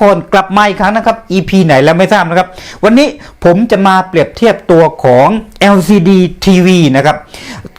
ครกลับมาอีกครั้งนะครับ EP ไหนแล้วไม่ทราบนะครับ วันนี้ผมจะมาเปรียบเทียบตัวของ LCD TV นะครับ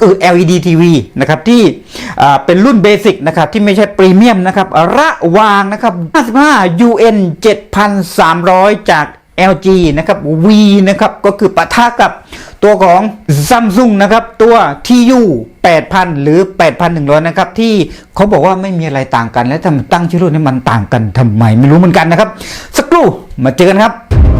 คือ LED TV นะครับที่เป็นรุ่นเบสิกนะครับที่ไม่ใช่พรีเมียมนะครับระวางนะครับ55 UN 7,300 จาก LG นะครับ V นะครับก็คือปะทะกับตัวของ Samsung นะครับตัว TU 8,000 หรือ 8,100 นะครับที่เขาบอกว่าไม่มีอะไรต่างกัน และทำไมตั้งชื่อรุ่นให้มันต่างกันทำไมไม่รู้เหมือนกันนะครับ สักครู่มาเจอกันครับ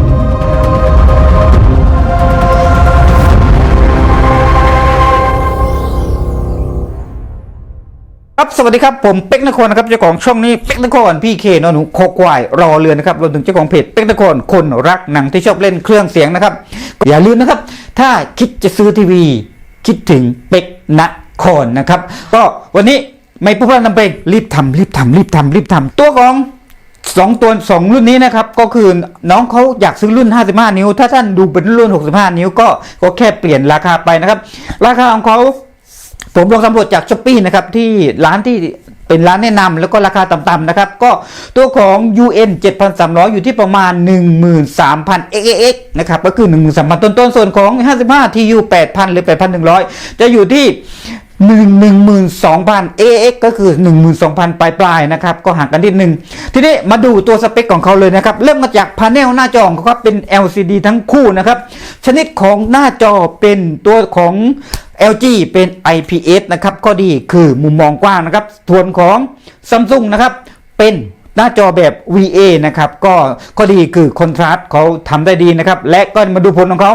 ครับสวัสดีครับผมเป็กนครนะครับเจ้าของช่องนี้เป็กนครพี่เคนอนหนูโคควายรอเรือนะครับรวมถึงเจ้าของเพจเป็กนครคนรักหนังที่ชอบเล่นเครื่องเสียงนะครับ อย่าลืมนะครับ ถ้าคิดจะซื้อทีวี คิดถึงเป็กนครนะครับ ก็วันนี้ไม่พูดพร่ำทำเพลงรีบทำรีบทำรีบทำรีบทำตัวของสองตัวสองรุ่นนี้นะครับ ก็คือน้องเขาอยากซื้อรุ่น 55 นิ้ว ถ้าท่านดูเป็นรุ่น 65 นิ้ว ก็ก็แค่เปลี่ยนราคาไปนะครับ ราคาของเขา ผมลองสำรวจจากช้อปปี้นะครับที่ร้านที่เป็นร้านแนะนำแล้วก็ราคาต่ำๆนะครับ ก็ตัวของ UN 7,300 อยู่ที่ประมาณ 13,000 xx นะครับก็คือ 13,000 ต้นๆ ส่วนของ 55 TU 8,000 หรือ 8,100 จะอยู่ที่1 12,000 AX ก็คือ12,000ปลายๆนะครับ ก็ห่างกันนิดหนึ่งทีนี้มาดูตัวสเปคของเขาเลยนะครับ เริ่มมาจากพาเนลหน้าจอของเขาครับเป็น LCD ทั้งคู่นะครับ ชนิดของหน้าจอเป็นตัวของ LG เป็น IPS นะครับข้อดีคือมุมมองกว้างนะครับส่วนของ Samsung นะครับเป็นหน้าจอแบบ VA นะครับก็ข้อดีคือคอนทราสต์เขาทำได้ดีนะครับและก็มาดูผลของเขา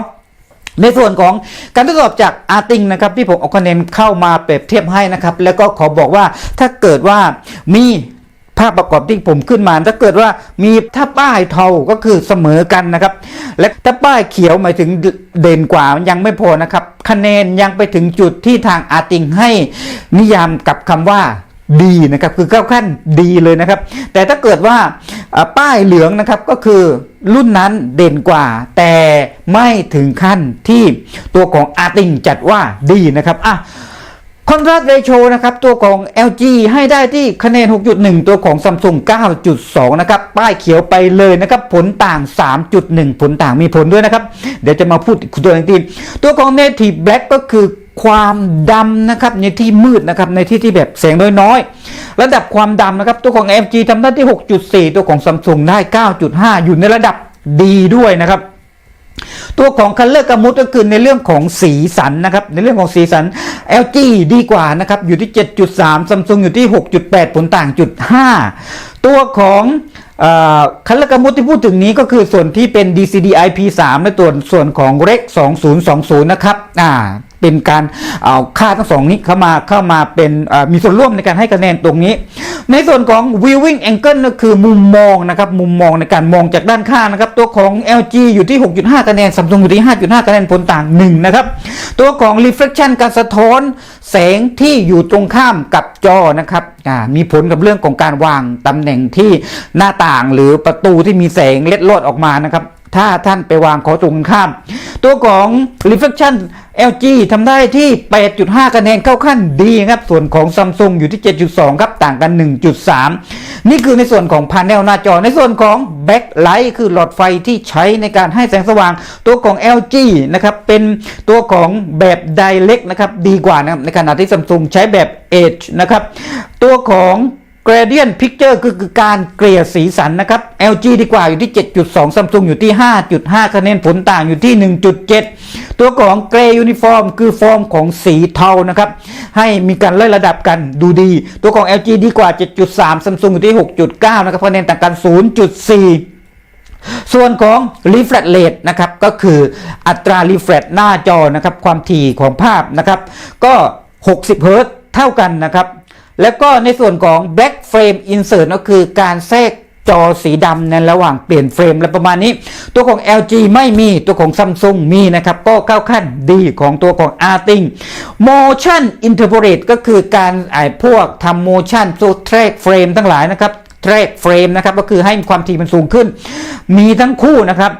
ในส่วนของการทดสอบจากอาติงนะครับที่ผมเอาคะแนนเข้ามาเปรียบเทียบให้นะครับ แล้วก็ขอบอกว่าถ้าเกิดว่ามีาพประกอบที่ผมขึ้นมา ถ้าเกิดว่ามีถ้าป้ายเทาก็คือเสมอกันนะครับ และถ้าป้ายเขียวหมายถึงเด่นกว่ายังไม่พอนะครับ คะแนนยังไปถึงจุดที่ทางอาติงให้นิยามกับคำว่าดีนะครับคือเข้าขั้นดีเลยนะครับ แต่ถ้าเกิดว่าป้ายเหลืองนะครับก็คือรุ่นนั้นเด่นกว่า แต่ไม่ถึงขั้นที่ตัวของอาติงจัดว่าดีนะครับอะ คอนทราสต์เรโชนะครับตัวของ LG ให้ได้ที่คะแนน 6.1 ตัวของ Samsung 9.2 นะครับ ป้ายเขียวไปเลยนะครับ ผลต่าง 3.1 ผลต่างมีผลด้วยนะครับ เดี๋ยวจะมาพูดตัวอย่งทีตัวของ Native Black ก็คือความดำนะครับในที่มืดนะครับในที่ที่แบบแสงน้อยๆ ระดับความดำนะครับ ตัวของ LG ทำได้ที่ 6.4 ตัวของ Samsung ได้ 9.5 อยู่ในระดับดีด้วยนะครับตัวของคัลเลอร์กามุตก็คือในเรื่องของสีสันนะครับในเรื่องของสีสัน LG ดีกว่านะครับ อยู่ที่ 7.3 Samsung อยู่ที่ 6.8 ผลต่างจุด5ตัวของคันละกามุตที่พูดถึงนี้ก็คือส่วนที่เป็น DCD IP3 ในตัวส่วนของ REC 2020 นะครับอ่า เป็นการเอาค่าทั้งสองนี้เข้ามาเข้ามาเป็นมีส่วนร่วมในการให้คะแนนตรงนี้ ในส่วนของ viewing angle ก็คือมุมมองนะครับมุมมองในการมองจากด้านข้างนะครับ ตัวของ LG อยู่ที่ 6.5 คะแนน Samsung อยู่ที่ 5.5 คะแนนผลต่าง 1 นะครับ ตัวของ reflection การสะท้อนแสงที่อยู่ตรงข้ามกับจอนะครับมีผลกับเรื่องของการวางตำแหน่งที่หน้าต่างหรือประตูที่มีแสงเล็ดลอดออกมานะครับ ถ้าท่านไปวางขอตรงข้าม ตัวของ reflection LG ทำได้ที่ 8.5 คะแนนเข้าขั้นดีครับ ส่วนของ Samsung อยู่ที่ 7.2 ครับ ต่างกัน 1.3 นี่คือในส่วนของพาเนลหน้าจอในส่วนของ backlight คือหลอดไฟที่ใช้ในการให้แสงสว่าง ตัวของ LG นะครับ เป็นตัวของแบบ direct นะครับ ดีกว่านะครับ ในขณะที่ Samsung ใช้แบบ edge นะครับ ตัวของ gradient picture คือคือการเกลี่ยสีสันนะครับ LG ดีกว่าอยู่ที่ 7.2 Samsung อยู่ที่ 5.5 คะแนนผลต่างอยู่ที่ 1.7 ตัวของ gray uniform คือฟอร์มของสีเทานะครับ ให้มีการไล่ระดับกันดูดี ตัวของ LG ดีกว่า 7.3 Samsung อยู่ที่ 6.9 นะครับคะแนนต่างกัน 0.4ส่วนของ refresh rate นะครับ ก็คืออัตรา refresh หน้าจอนะครับ ความถี่ของภาพนะครับ ก็ 60 เฮิร์ตเท่ากันนะครับ แล้วก็ในส่วนของ black frame insert ก็คือการแทรกจอสีดำในระหว่างเปลี่ยนเฟรมและประมาณนี้ ตัวของ LG ไม่มีตัวของ Samsung มีนะครับ ก็เข้าขั้นดีของตัวของ Arting Motion Interpolate ก็คือการไอพวกทำ motion ตัว track frame ทั้งหลายนะครับ track frame นะครับก็คือให้ความถี่มันสูงขึ้น มีทั้งคู่นะครับ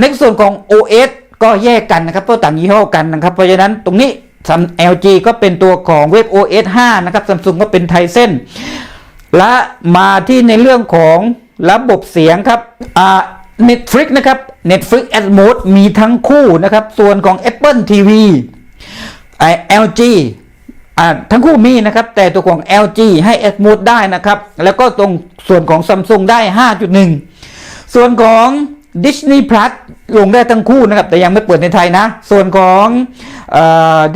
ในส่วนของ OS ก็แยกกันนะครับเพราะต่างยี่ห้อกันนะครับ เพราะฉะนั้นตรงนี้ LG ก็เป็นตัวของเว็บ OS 5 นะครับ Samsung ก็เป็นไทเซนและมาที่ในเรื่องของระบบเสียงครับอ่า Netflix นะครับ Netflix a d Mode มีทั้งคู่นะครับ ส่วนของ Apple TV ไอ LG อ่าทั้งคู่มีนะครับ แต่ตัวของ LG ให้ a d Mode ได้นะครับ แล้วก็ตรงส่วนของ Samsung ได้ 5.1 ส่วนของ ดิสนีย์พลัสลงได้ทั้งคู่นะครับ แต่ยังไม่เปิดในไทยนะ ส่วนของ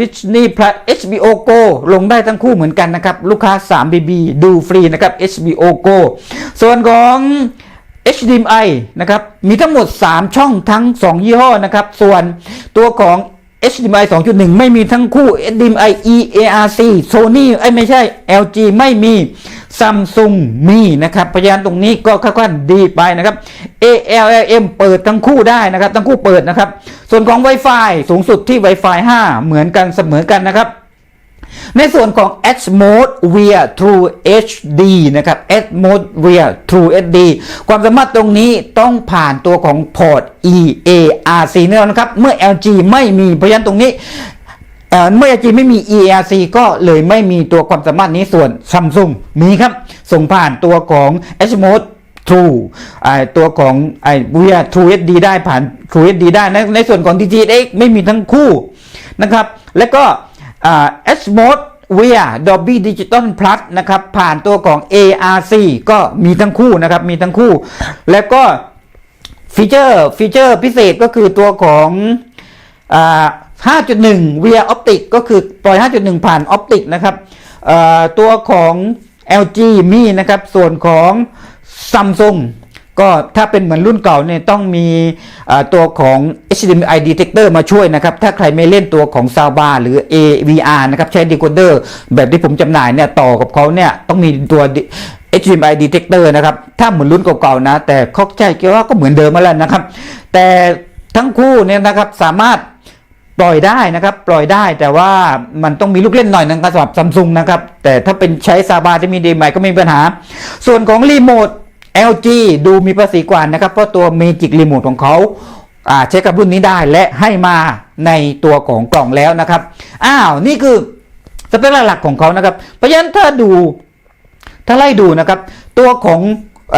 ดิสนีย์พลัส HBO Go ลงได้ทั้งคู่เหมือนกันนะครับ ลูกค้า 3BB ดูฟรีนะครับ HBO Go ส่วนของ HDMI นะครับ มีทั้งหมด 3 ช่องทั้ง 2 ยี่ห้อนะครับ ส่วนตัวของ HDMI 2.1 ไม่มีทั้งคู่ HDMI EARC Sony ไอ้ยไม่ใช่ LG ไม่มี Samsung มีนะครับพยานตรงนี้ก็ค่อนข้างดีไปนะครับ ALLM เปิดทั้งคู่ได้นะครับ ทั้งคู่เปิดนะครับ ส่วนของ Wi-Fi สูงสุดที่ Wi-Fi 5 เหมือนกันเสมอกันนะครับ ในส่วนของ S Mode via True HD นะครับ S Mode via True HD ความสามารถตรงนี้ต้องผ่านตัวของพอร์ต EARC แน่นอนนะครับ เมื่อ LG ไม่มีเพราะฉะนั้นตรงนี้เมื่อ LG ไม่มี EARC ก็เลยไม่มีตัวความสามารถนี้ส่วน Samsung มีครับ ส่งผ่านตัวของ Edge Mode True ตัวของไอ via True HD ได้ผ่าน True HD ได้ในในส่วนของ DTX ไม่มีทั้งคู่นะครับ และก็ อ่า S Mode via Dolby Digital Plus นะครับ ผ่านตัวของ ARC ก็มีทั้งคู่นะครับ มีทั้งคู่ แล้วก็ฟีเจอร์ฟีเจอร์พิเศษก็คือตัวของอ5.1 via Optic ก็คือปล่อย 5.1 ผ่าน Optic นะครับตัวของ LG มีนะครับ ส่วนของ Samsung ก็ถ้าเป็นเหมือนรุ่นเก่าเนี่ยต้องมีอ่าตัวของ HDMI detector มาช่วยนะครับ ถ้าใครไม่เล่นตัวของ Soundbar หรือ AVR นะครับ ใช้ decoder แบบที่ผมจำหน่ายเนี่ยต่อกับเขาเนี่ยต้องมีตัว HDMI detector นะครับ ถ้าเหมือนรุ่นเก่าๆนะ แต่เขาใจกี่ยวว่าก็เหมือนเดิมมาแล้วนะครับ แต่ทั้งคู่เนี่ยนะครับสามารถปล่อยได้นะครับ ปล่อยได้แต่ว่ามันต้องมีลูกเล่นหน่อยนะครับสำหรับซัมซุงนะครับ แต่ถ้าเป็นใช้ซาบาที่มีดีใหม่ก็ไม่มีปัญหา ส่วนของรีโมท LG ดูมีภาษีกว่านะครับ เพราะตัวเมจิกรีโมทของเขาใช้กับรุ่นนี้ได้และให้มาในตัวของกล่องแล้วนะครับ อ้าว นี่คือสเปคหลักของเขานะครับ เพราะฉะนั้นถ้าดูถ้าไล่ดูนะครับ ตัวของอ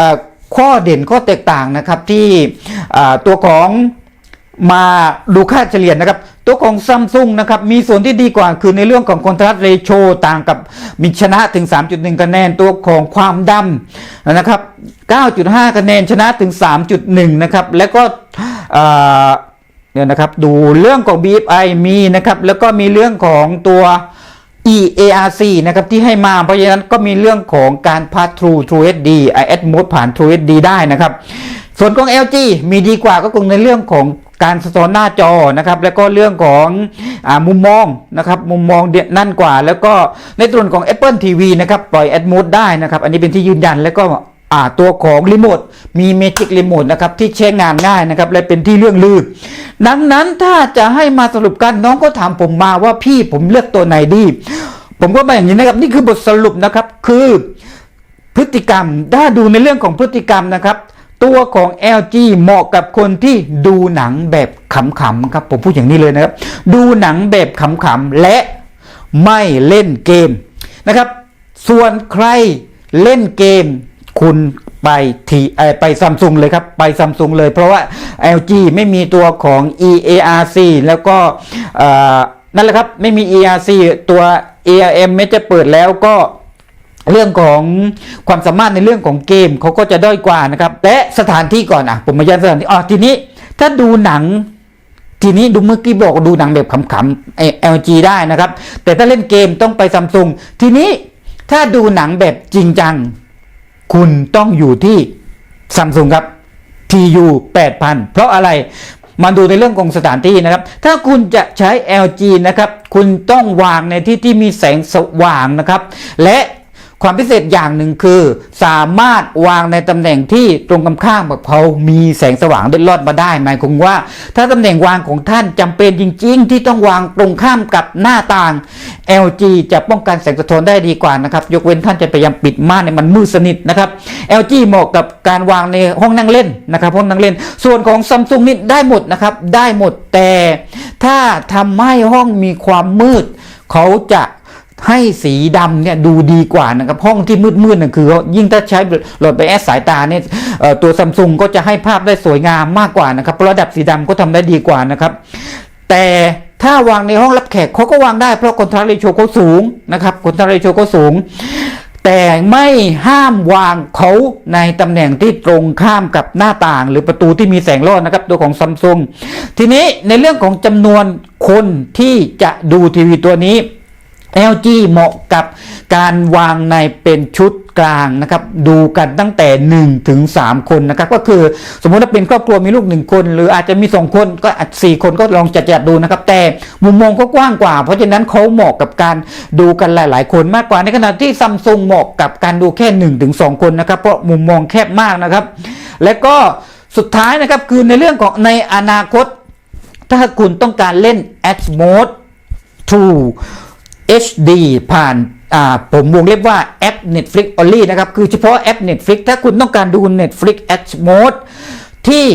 ข้อเด่นข้อแตกต่างนะครับที่ตัวของมาดูค่าเฉลี่ยนะครับ ตัวของซัมซุงนะครับมีส่วนที่ดีกว่าคือในเรื่องของ contrast ratio ต่างกับมีชนะถึง 3.1 คะแนนตัวของความดำนะครับ 9.5 คะแนนชนะถึง 3.1 นะครับ แล้วก็เนี่ยนะครับดูเรื่องของ BFI มีนะครับแล้วก็มีเรื่องของตัว EARC นะครับที่ให้มาเพราะฉะนั้นก็มีเรื่องของการพา True True HD i a d Mode ผ่าน True HD ได้นะครับ ส่วนของ LG มีดีกว่าก็คงในเรื่องของ การสะท้อนหน้าจอนะครับ แล้วก็เรื่องของอมุมมองนะครับมุมมองเด่นนั่นกว่า แล้วก็ในส่วนของ Apple TV นะครับปล่อย a d Mode ได้นะครับ อันนี้เป็นที่ยืนยันแล้วก็อ่าตัวของรีโมทมี Magic Remote นะครับที่ใช้งานง่ายนะครับและเป็นที่เรื่องลือ ดังนั้นถ้าจะให้มาสรุปกันน้องก็ถามผมมาว่าพี่ผมเลือกตัวไหนดี ผมก็มาอย่างนี้นะครับนี่คือบทสรุปนะครับคือพฤติกรรมถ้าดูในเรื่องของพฤติกรรมนะครับ ตัวของ LG เหมาะกับคนที่ดูหนังแบบขำๆครับ ผมพูดอย่างนี้เลยนะครับ ดูหนังแบบขำๆและไม่เล่นเกมนะครับ ส่วนใครเล่นเกม คุณไปทีเอ่อไปซัมซุงเลยครับ ไปซัมซุงเลย เพราะว่า LG ไม่มีตัวของ EARC แล้วก็นั่นแหละครับ ไม่มี EARC ตัว ARM ไม่จะเปิดแล้วก็ เรื่องของความสามารถในเรื่องของเกมเขาก็จะด้อยกว่านะครับ และสถานที่ก่อนอะ ผมมาย้อนสถานที่อ๋อทีนี้ถ้าดูหนัง ทีนี้ดูเมื่อกี้บอกดูหนังแบบขำๆไอ LG ได้นะครับ แต่ถ้าเล่นเกมต้องไปซัมซุงทีนี้ถ้าดูหนังแบบจริงจัง คุณต้องอยู่ที่ซัมซุงครับ TU 8,000 เพราะอะไรมาดูในเรื่องของสถานที่นะครับ ถ้าคุณจะใช้ LG นะครับ คุณต้องวางในที่ที่มีแสงสว่างนะครับ และ ความพิเศษอย่างหนึ่งคือ สามารถวางในตำแหน่งที่ตรงกันข้ามกับเขามีแสงสว่างเล็ดลอดมาได้ หมายความว่า ถ้าตำแหน่งวางของท่านจำเป็นจริง ๆ ที่ต้องวางตรงข้ามกับหน้าต่าง LG จะป้องกันแสงสะท้อนได้ดีกว่านะครับ ยกเว้นท่านจะพยายามปิดม่านในมันมืดสนิทนะครับ LG เหมาะกับการวางในห้องนั่งเล่นนะครับห้องนั่งเล่น ส่วนของ Samsung นี่ได้หมดนะครับได้หมดแต่ถ้าทำให้ห้องมีความมืด เขาจะ ให้สีดำเนี่ยดูดีกว่านะครับห้องที่มืดๆน่ะคือ ยิ่งถ้าใช้หลอดไปแอสสายตาเนี่ยตัวซัมซุงก็จะให้ภาพได้สวยงามมากกว่านะครับระดับสีดำก็ทำได้ดีกว่านะครับ แต่ถ้าวางในห้องรับแขกเขาก็วางได้เพราะคอนทราเรโชเขาสูงนะครับคอนทราเรโชเขาสูง แต่ไม่ห้ามวางเขาในตำแหน่งที่ตรงข้ามกับหน้าต่าง หรือประตูที่มีแสงรอดนะครับตัวของซัมซุงทีนี้ในเรื่องของจำนวนคนที่จะดูทีวีตัวนี้ LG เหมาะกับการวางในเป็นชุดกลางนะครับ ดูกันตั้งแต่1ถึง3คนนะครับ ก็คือสมมติว่าเป็นครอบครัวมีลูก 1 คน หรืออาจจะมี 2 คนก็สี่คนก็ลองจัดจัดๆดูนะครับ แต่มุมมองก็กว้างกว่า เพราะฉะนั้นเขาเหมาะกับการดูกันหลาย ๆ คนมากกว่าในขณะที่ซัมซุงเหมาะกับการดูแค่1ถึง2คนนะครับ เพราะมุมมองแคบมากนะครับ และก็สุดท้ายนะครับคือในเรื่องของในอนาคต ถ้าคุณต้องการเล่น Ad Mode 2 HD ผ่านผมวงเล็บว่าแอป Netflix Only นะครับ คือเฉพาะแอป Netflix ถ้าคุณต้องการดู Netflix Ad Mode ที่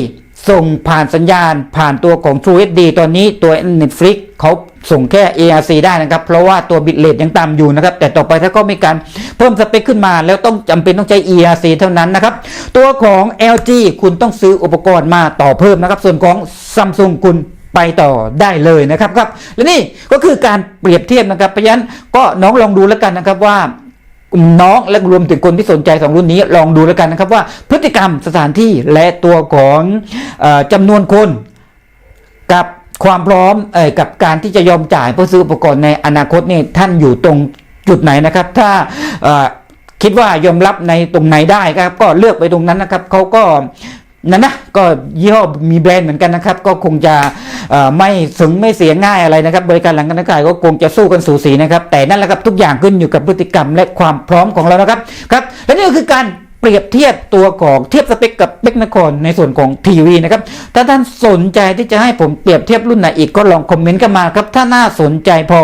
ส่งผ่านสัญญาณผ่านตัวของ True HD ตอนนี้ตัว Netflix เขาส่งแค่ ARC ได้นะครับ เพราะว่าตัวบิตเรทยังต่ำอยู่นะครับ แต่ต่อไปถ้าก็มีการเพิ่มสเปคขึ้นมา แล้วต้องจำเป็นต้องใช้ ERC เท่านั้นนะครับ ตัวของ LG คุณต้องซื้ออุปกรณ์มาต่อเพิ่มนะครับ ส่วนของ Samsung คุณ ไปต่อได้เลยนะครับครับและนี่ก็คือการเปรียบเทียบนะครับเพราะฉะนั้นก็น้องลองดูแล้วกันนะครับว่าน้องและรวมถึงคนที่สนใจสองรุ่นนี้ลองดูแล้วกันนะครับว่าพฤติกรรมสถานที่และตัวของออจำนวนคนกับความพร้อมเอ่กับการที่จะยอมจ่ายเพื่อซื้ออุปกรณ์ในอนาคตนี่ท่านอยู่ตรงจุดไหนนะครับ ถ้าคิดว่ายอมรับในตรงไหนได้ครับ ก็เลือกไปตรงนั้นนะครับเขาก็ นั่นนะก็ยี่ห้อมีแบรนด์เหมือนกันนะครับ ก็คงจะไม่สึงไม่เสียง่ายอะไรนะครับ บริการหลังการขายก็คงจะสู้กันสูสีนะครับ แต่นั่นแหละครับทุกอย่างขึ้นอยู่กับพฤติกรรมและความพร้อมของเรานะครับครับและนี่ก็คือการเปรียบเทียบตัวของเทียบสเปคกับเบกนครในส่วนของทีวีนะครับ ถ้าท่านสนใจที่จะให้ผมเปรียบเทียบรุ่นไหนอีกก็ลองคอมเมนต์กันมาครับ ถ้าน่าสนใจพอ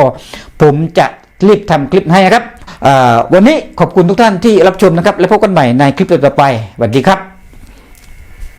ผมจะรีบทำคลิปให้ครับวันนี้ขอบคุณทุกท่านที่รับชมนะครับ และพบกันใหม่ในคลิปต่อไปสวัสดีครับ